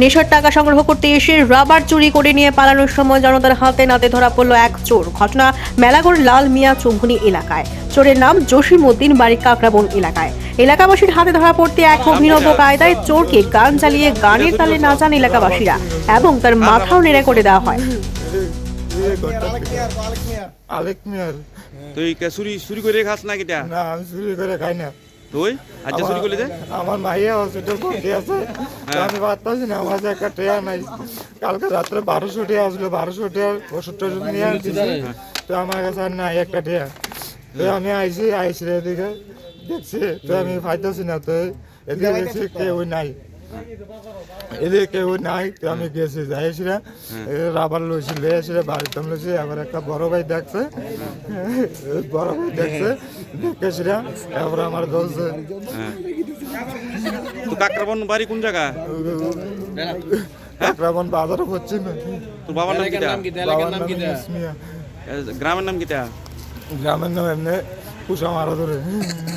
নেশার টাকা সংগ্রহ করতে এসে রাবার চুরি করে নিয়ে পালানোর সময় জনতার হাতে নাতে ধরা পড়ল এক চোর। ঘটনা মেলাগড় লাল মিয়া চৌধুরী এলাকায়। চোরের নাম জসিম উদ্দিন বাড়ি কাকরাবন এলাকায়। এলাকাবাসীর হাতে ধরা পড়তে এক অভিনব কায়দায় চোরকে গান চালিয়ে গানের তালে নাচান এলাকাবাসীরা এবং তার মাথাও নেড়ে করে দেওয়া হয়। আলেক মিয়ার। তুই কে চুরি চুরি করে খাস না কিটা না আমি চুরি করে খাই না। তুই? আজ চুরি করলি যে? আমার মাইয়া হসপিটাল ভর্তি আছে। আমি পারতাছি না আমার কাছে একটা টেয়া নাই। কালকে রাত্রে বারোশো টিয়া আসলো বারোশো টিয়ার ওষুধ টষুধ নিয়ে আসছি। তো আমার কাছে আর নাই একটা টিয়া। তো আমি আইসি আইসি এদিকে দেখছি তো আমি পাইতেছি না তো এদিকে দেখছি কেউ নাই। এদিকে কেউ নাই আমি গেছি যাইছিলাম। রাবার লইছি লে আসলে বাড়িতে লইছি আবার একটা বড় ভাই দেখছে। বড় ভাই দেখছে দেখেছিলাম এবার আমার বলছে তো কাকরাবন বাড়ি কোন জায়গা? কাকরাবন বাজারে হচ্ছে না। তোর বাবার নাম কিটা? বাবার নাম ইসমিয়া। গ্রামের নাম কিটা? গ্রামের নাম এমনি কুসা মারা ধরে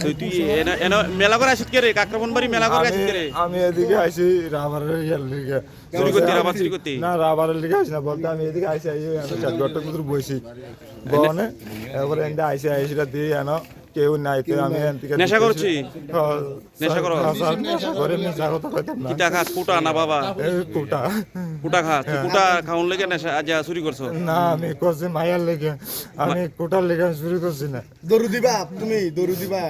তুই তুই এনা এনা মেলা করে আসিত কে রে কাকরাবন বাড়ি মেলা করে আসিত রে আমি- এদিকে আইছি রাবারের ইয়ার লিগে চুরি করতে, রাবার চুরি করতে? না রাবারের লিগে আইছি না বলতে আমি এদিকে আইছি আইছি চার ঘরটার ভিতরে বইছি বনে এবারে এনটা আইছি আইছিটা দিয়ে এনো কেউ নাই তো আমি এন থেকে নেশা করছি? হ্যাঁ, নেশা করো? ঘরে নেশা কথা কইতাম না। কিটা খাস কুটা না বাবা? কুটা। কুটা খাস কুটা খাউন লেগে নেশা আজ চুরি করছ? না আমি করছি মায়ার লেগে। আমি কুটার লেগে চুরি করছি না। দরু দিবা তুমি দরু দিবা।